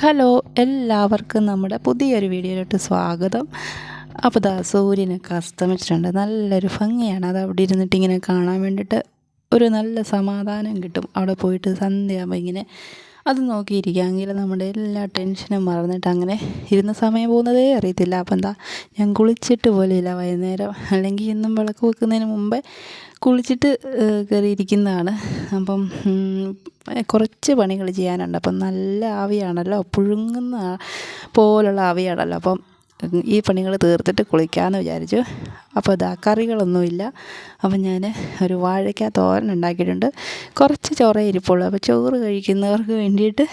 Hello എല്ലാവർക്കും നമ്മുടെ പുതിയൊരു വീഡിയോയിലോട്ട് സ്വാഗതം. അപ്പോൾ ദാ സൂര്യനൊക്കെ അസ്തമിച്ചിട്ടുണ്ട് നല്ലൊരു ഭംഗിയാണ്. അത് അവിടെ ഇരുന്നിട്ട് ഇങ്ങനെ കാണാൻ വേണ്ടിയിട്ട് ഒരു നല്ല സമാധാനം കിട്ടും. അവിടെ പോയിട്ട് സന്ധ്യയാകുമ്പോൾ ഇങ്ങനെ അത് നോക്കിയിരിക്കുകയെങ്കിൽ നമ്മുടെ എല്ലാ ടെൻഷനും മറന്നിട്ട് അങ്ങനെ ഇരുന്ന സമയം പോകുന്നതേ അറിയത്തില്ല. അപ്പം എന്താ ഞാൻ കുളിച്ചിട്ട് പോലെയില്ല വൈകുന്നേരം. അല്ലെങ്കിൽ എന്നും വിളക്ക് വെക്കുന്നതിന് മുമ്പേ കുളിച്ചിട്ട് കയറിയിരിക്കുന്നതാണ്. അപ്പം കുറച്ച് പണികൾ ചെയ്യാനുണ്ട്. അപ്പം നല്ല ആവിയാണല്ലോ. പുഴുങ്ങുന്ന പോലുള്ള ആവിയാണല്ലോ. അപ്പം ഈ പണികൾ തീർത്തിട്ട് കുളിക്കാമെന്ന് വിചാരിച്ചു. അപ്പോൾ ഇതാ കറികളൊന്നുമില്ല. അപ്പം ഞാൻ ഒരു വാഴയ്ക്ക തോരൻ ഉണ്ടാക്കിയിട്ടുണ്ട്. കുറച്ച് ചോറേ ഇരിപ്പുള്ളൂ. അപ്പോൾ ചോറ് കഴിക്കുന്നവർക്ക് വേണ്ടിയിട്ട്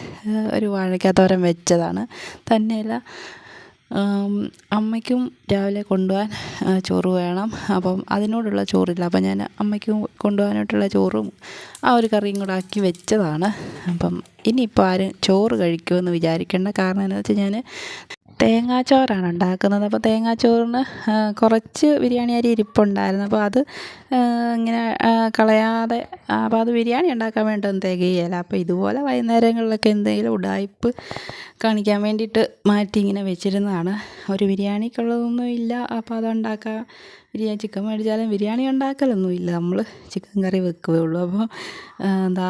ഒരു വാഴയ്ക്ക തോരൻ വെച്ചതാണ്. തന്നെയല്ല അമ്മയ്ക്കും രാവിലെ കൊണ്ടുപോകാൻ ചോറ് വേണം. അപ്പം അതിനോടുള്ള ചോറില്ല. അപ്പം ഞാൻ അമ്മയ്ക്കും കൊണ്ടുപോകാനായിട്ടുള്ള ചോറും ആ ഒരു കറിയും കൂടെ ആക്കി വെച്ചതാണ്. അപ്പം ഇനിയിപ്പോൾ ആരും ചോറ് കഴിക്കുമെന്ന് വിചാരിക്കേണ്ട. കാരണം എന്താണെന്ന് വെച്ചാൽ ഞാൻ തേങ്ങാച്ചോറാണ് ഉണ്ടാക്കുന്നത്. അപ്പോൾ തേങ്ങാച്ചോറിന് കുറച്ച് ബിരിയാണി അരി ഇരിപ്പുണ്ടായിരുന്നു. അപ്പോൾ അത് ഇങ്ങനെ കളയാതെ അപ്പോൾ അത് ബിരിയാണി ഉണ്ടാക്കാൻ വേണ്ടിയൊന്നും തികയില്ല അപ്പോൾ ഇതുപോലെ വൈകുന്നേരങ്ങളിലൊക്കെ എന്തെങ്കിലും ഉടായ്പ് കാണിക്കാൻ വേണ്ടിയിട്ട് മാറ്റി ഇങ്ങനെ വെച്ചിരുന്നതാണ്. ഒരു ബിരിയാണിക്കുള്ളതൊന്നും ഇല്ല അപ്പോൾ അതുണ്ടാക്കാം ബിരിയാണി ചിക്കൻ മേടിച്ചാലും ബിരിയാണി ഉണ്ടാക്കലൊന്നുമില്ല. നമ്മൾ ചിക്കൻ കറി വെക്കുകയേ ഉള്ളൂ. അപ്പോൾ എന്താ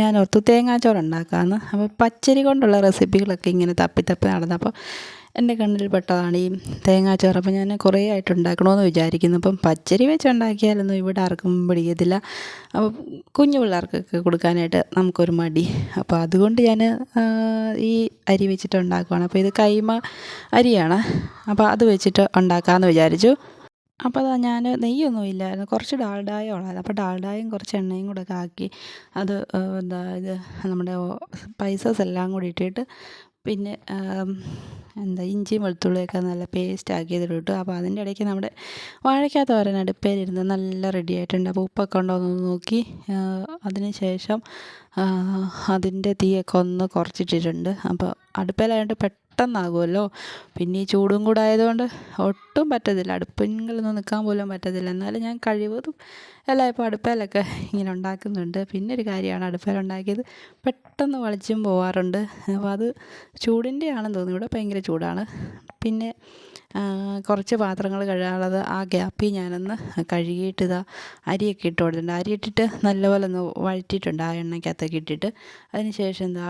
ഞാൻ ഓർത്തു തേങ്ങാച്ചോറ് ഉണ്ടാക്കാമെന്ന് അപ്പോൾ പച്ചരി കൊണ്ടുള്ള റെസിപ്പികളൊക്കെ ഇങ്ങനെ തപ്പി തപ്പി നടന്നപ്പോൾ എന്റെ കണ്ണിൽ പെട്ടതാണ് ഈ തേങ്ങാച്ചോറ്. അപ്പോൾ ഞാൻ കുറേ ആയിട്ട് ഉണ്ടാക്കണമെന്ന് വിചാരിക്കുന്നു. അപ്പം പച്ചരി വെച്ച് ഉണ്ടാക്കിയാലൊന്നും ഇവിടെ ആർക്കും പിടിക്കത്തില്ല. അപ്പോൾ കുഞ്ഞു പിള്ളേർക്കൊക്കെ കൊടുക്കാനായിട്ട് നമുക്കൊരു മടി. അപ്പോൾ അതുകൊണ്ട് ഞാൻ ഈ അരി വെച്ചിട്ട് ഉണ്ടാക്കുവാണ്. അപ്പോൾ ഇത് കൈമ അരിയാണ്. അപ്പോൾ അത് വെച്ചിട്ട് ഉണ്ടാക്കാമെന്ന് വിചാരിച്ചു. അപ്പോൾ അതാ ഞാൻ നെയ്യൊന്നും ഇല്ലായിരുന്നു. കുറച്ച് ഡാൽഡായ ഉള്ളായിരുന്നു. അപ്പോൾ ഡാൽഡായും കുറച്ച് എണ്ണയും കൂടെ ഒക്കെ ആക്കി അത് എന്താ ഇത് നമ്മുടെ സ്പൈസസ് എല്ലാം കൂടി ഇട്ടിട്ട് പിന്നെ എന്താ ഇഞ്ചിയും വെളുത്തുള്ളിയൊക്കെ നല്ല പേസ്റ്റ് ആക്കി ഇട്ടു അപ്പോൾ അതിന്റെ ഇടയ്ക്ക് നമ്മുടെ വാഴയ്ക്ക തോരൻ അടുപ്പേലിരുന്ന് നല്ല റെഡി ആയിട്ടുണ്ട്. അപ്പോൾ ഉപ്പൊക്കെ ഉണ്ടോ എന്ന് നോക്കി. അതിന് ശേഷം അതിന്റെ തീയൊക്കെ ഒന്ന് കുറച്ചിട്ടിട്ടുണ്ട്. അപ്പോൾ അടുപ്പേലായതുകൊണ്ട് പെട്ടെന്നാകുമല്ലോ. പിന്നെ ഈ ചൂടും കൂടെ ആയതുകൊണ്ട് ഒട്ടും പറ്റത്തില്ല. അടുപ്പിങ്ങളൊന്നും നിൽക്കാൻ പോലും പറ്റത്തില്ല. എന്നാലും ഞാൻ കഴിവതും എല്ലാം ഇപ്പോൾ അടുപ്പേലൊക്കെ ഇങ്ങനെ ഉണ്ടാക്കുന്നുണ്ട്. പിന്നെ ഒരു കാര്യമാണ് അടുപ്പേലുണ്ടാക്കിയത് പെട്ടെന്ന് വളിച്ചും പോവാറുണ്ട്. അപ്പോൾ അത് ചൂടിന്റെ ആണെന്ന് തോന്നുന്നു. ഇവിടെ ഭയങ്കര ചൂടാണ്. പിന്നെ കുറച്ച് പാത്രങ്ങൾ കഴുകാനുള്ളത് ആ ഗ്യാപ്പിൽ ഞാനൊന്ന് കഴുകിയിട്ട് ഇതാ അരിയൊക്കെ ഇട്ട് കൊടുത്തിട്ടുണ്ട്. അരി ഇട്ടിട്ട് നല്ലപോലെ ഒന്ന് വഴറ്റിയിട്ടുണ്ട് ആ എണ്ണയ്ക്കകത്തൊക്കെ ഇട്ടിട്ട്. അതിന് ശേഷം എന്താ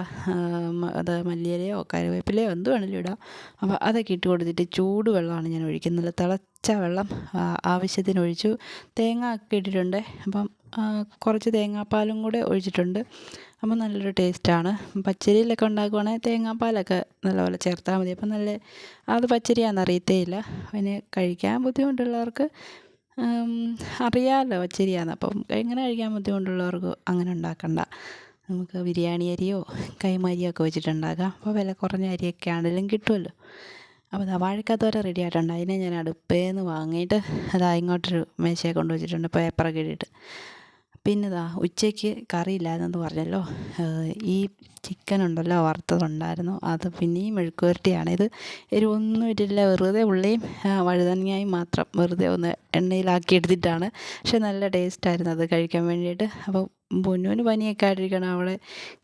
അത് മല്ലിയിലയോ കറിവേപ്പിലയോ എന്ത് വേണമെങ്കിലും ഇടാം. അപ്പോൾ അതൊക്കെ ഇട്ട് കൊടുത്തിട്ട് ചൂട് വെള്ളമാണ് ഞാൻ ഒഴിക്കുന്നത്. തിളച്ച വെള്ളം ആവശ്യത്തിന് ഒഴിച്ചു. തേങ്ങ ഒക്കെ ഇട്ടിട്ടുണ്ട്. അപ്പം കുറച്ച് തേങ്ങാപ്പാലും കൂടെ ഒഴിച്ചിട്ടുണ്ട്. അപ്പോൾ നല്ലൊരു ടേസ്റ്റാണ്. പച്ചരിയിലൊക്കെ ഉണ്ടാക്കുവാണെങ്കിൽ തേങ്ങാപ്പാലൊക്കെ നല്ലപോലെ ചേർത്താൽ മതി. അപ്പം നല്ല അത് പച്ചരിയാണെന്ന് അറിയത്തേ ഇല്ല പിന്നെ കഴിക്കാൻ ബുദ്ധിമുട്ടുള്ളവർക്ക് അറിയാമല്ലോ പച്ചരിയാന്ന്. അപ്പം എങ്ങനെ കഴിക്കാൻ ബുദ്ധിമുട്ടുള്ളവർക്ക് അങ്ങനെ ഉണ്ടാക്കണ്ട. നമുക്ക് ബിരിയാണി അരിയോ കൈമ അരിയോ ഒക്കെ വെച്ചിട്ടുണ്ടാക്കാം അപ്പോൾ വില കുറഞ്ഞ അരിയൊക്കെ ആണെങ്കിലും കിട്ടുമല്ലോ. അപ്പോൾ അതാ വാഴക്കാത്തോര റെഡി ആയിട്ടുണ്ട്. അതിനെ ഞാൻ അടുപ്പേന്ന് വാങ്ങിയിട്ട് അതാ ഇങ്ങോട്ടൊരു മേശയെ കൊണ്ട് വെച്ചിട്ടുണ്ട് പേപ്പറൊക്കെ ഇട്ടിട്ട്. പിന്നെ ഇതാ ഉച്ചയ്ക്ക് കറിയില്ലായിരുന്നെന്ന് പറഞ്ഞല്ലോ. ഈ ചിക്കൻ ഉണ്ടല്ലോ വറുത്തതുണ്ടായിരുന്നു. അത് പിന്നെയും മെഴുക്കുവരട്ടിയാണ് ഇത് എരിവൊന്നും ഇട്ടില്ല വെറുതെ ഉള്ളിയും വഴുതനങ്ങയും മാത്രം വെറുതെ ഒന്ന് എണ്ണയിലാക്കി എടുത്തിട്ടാണ്. പക്ഷെ നല്ല ടേസ്റ്റായിരുന്നു അത് കഴിക്കാൻ വേണ്ടിയിട്ട്. അപ്പോൾ പൊന്നൂന് പനിയൊക്കെ ആയിരിക്കണം അവളെ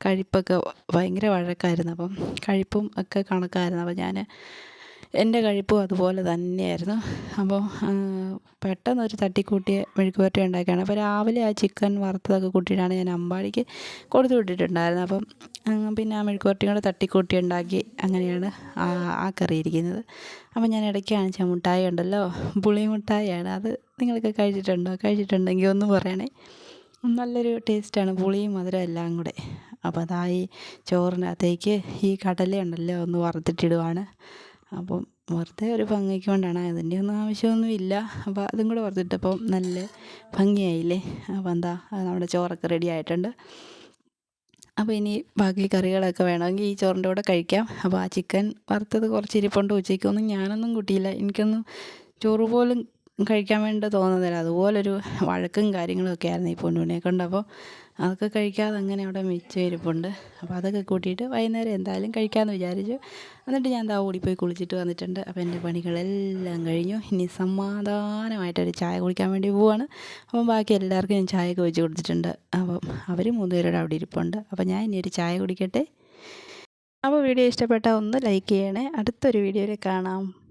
കഴിപ്പൊക്കെ ഭയങ്കര വഴക്കായിരുന്നു. അപ്പം കഴിപ്പും ഒക്കെ കണക്കായിരുന്നു. അപ്പം ഞാൻ എന്റെ കഴിപ്പും അതുപോലെ തന്നെയായിരുന്നു. അപ്പോൾ പെട്ടെന്നൊരു തട്ടിക്കൂട്ടിയ മെഴുക്കുവരട്ടി ഉണ്ടാക്കിയാണ്. അപ്പോൾ രാവിലെ ആ ചിക്കൻ വറുത്തതൊക്കെ കൂട്ടിയിട്ടാണ് ഞാൻ അമ്പാടിക്ക് കൊടുത്തു വിട്ടിട്ടുണ്ടായിരുന്നത്. അപ്പം പിന്നെ ആ മെഴുക്കുവരട്ടിയും കൂടെ തട്ടിക്കൂട്ടി ഉണ്ടാക്കി അങ്ങനെയാണ് ആ ആ കറി ഇരിക്കുന്നത്. അപ്പം ഞാൻ ഇടയ്ക്ക് കാണിച്ച മുട്ടായി ഉണ്ടല്ലോ പുളി മുട്ടായിയാണ് അത് നിങ്ങളൊക്കെ കഴിച്ചിട്ടുണ്ടോ? കഴിച്ചിട്ടുണ്ടെങ്കിൽ ഒന്ന് പറയണേ. നല്ലൊരു ടേസ്റ്റാണ്. പുളിയും മധുരം എല്ലാം കൂടെ. അപ്പോൾ അതാ ഈ ചോറിനകത്തേക്ക് ഈ കടലയുണ്ടല്ലോ ഒന്ന് വറുത്തിട്ടിടുവാണ്. അപ്പം വെറുതെ ഒരു ഭംഗിക്ക് കൊണ്ടാണ്. അതിന്റെ ഒന്നും ആവശ്യമൊന്നുമില്ല അപ്പോൾ അതും കൂടെ വറുത്തിട്ടപ്പം നല്ല ഭംഗിയായില്ലേ? അപ്പോൾ എന്താ അത് നമ്മുടെ ചോറൊക്കെ റെഡി ആയിട്ടുണ്ട്. അപ്പോൾ ഇനി ബാക്കി കറികളൊക്കെ വേണമെങ്കിൽ ഈ ചോറിന്റെ കൂടെ കഴിക്കാം. അപ്പോൾ ആ ചിക്കൻ വറുത്തത് കുറച്ച് ഇരിപ്പുണ്ട്. ഉച്ചയ്ക്കൊന്നും ഞാനൊന്നും കൂട്ടിയില്ല. എനിക്കൊന്നും ചോറ് പോലും കഴിക്കാൻ വേണ്ടി തോന്നുന്നില്ല. അതുപോലൊരു വഴക്കും കാര്യങ്ങളൊക്കെ ആയിരുന്നു ഈ പൊന്നൂനെ കൊണ്ട്. അപ്പോൾ അതൊക്കെ കഴിക്കാതെ അങ്ങനെ അവിടെ മിച്ചം ഇരിപ്പുണ്ട്. അപ്പോൾ അതൊക്കെ കൂട്ടിയിട്ട് വൈകുന്നേരം എന്തായാലും കഴിക്കാമെന്ന് വിചാരിച്ചു. എന്നിട്ട് ഞാൻ ദാ ഓടിപ്പോയി കുളിച്ചിട്ട് വന്നിട്ടുണ്ട്. അപ്പോൾ എന്റെ പണികളെല്ലാം കഴിഞ്ഞു. ഇനി സമാധാനമായിട്ടൊരു ചായ കുടിക്കാൻ വേണ്ടി പോവാണ്. അപ്പം ബാക്കി എല്ലാവർക്കും ഞാൻ ചായയൊക്കെ വെച്ച് കൊടുത്തിട്ടുണ്ട്. അപ്പം അവർ മൂന്നുപേരോട് അവിടെ ഇരിപ്പുണ്ട്. അപ്പോൾ ഞാൻ ഇനി ഒരു ചായ കുടിക്കട്ടെ. അപ്പോൾ വീഡിയോ ഇഷ്ടപ്പെട്ടാൽ ഒന്ന് ലൈക്ക് ചെയ്യണേ. അടുത്തൊരു വീഡിയോയിൽ കാണാം.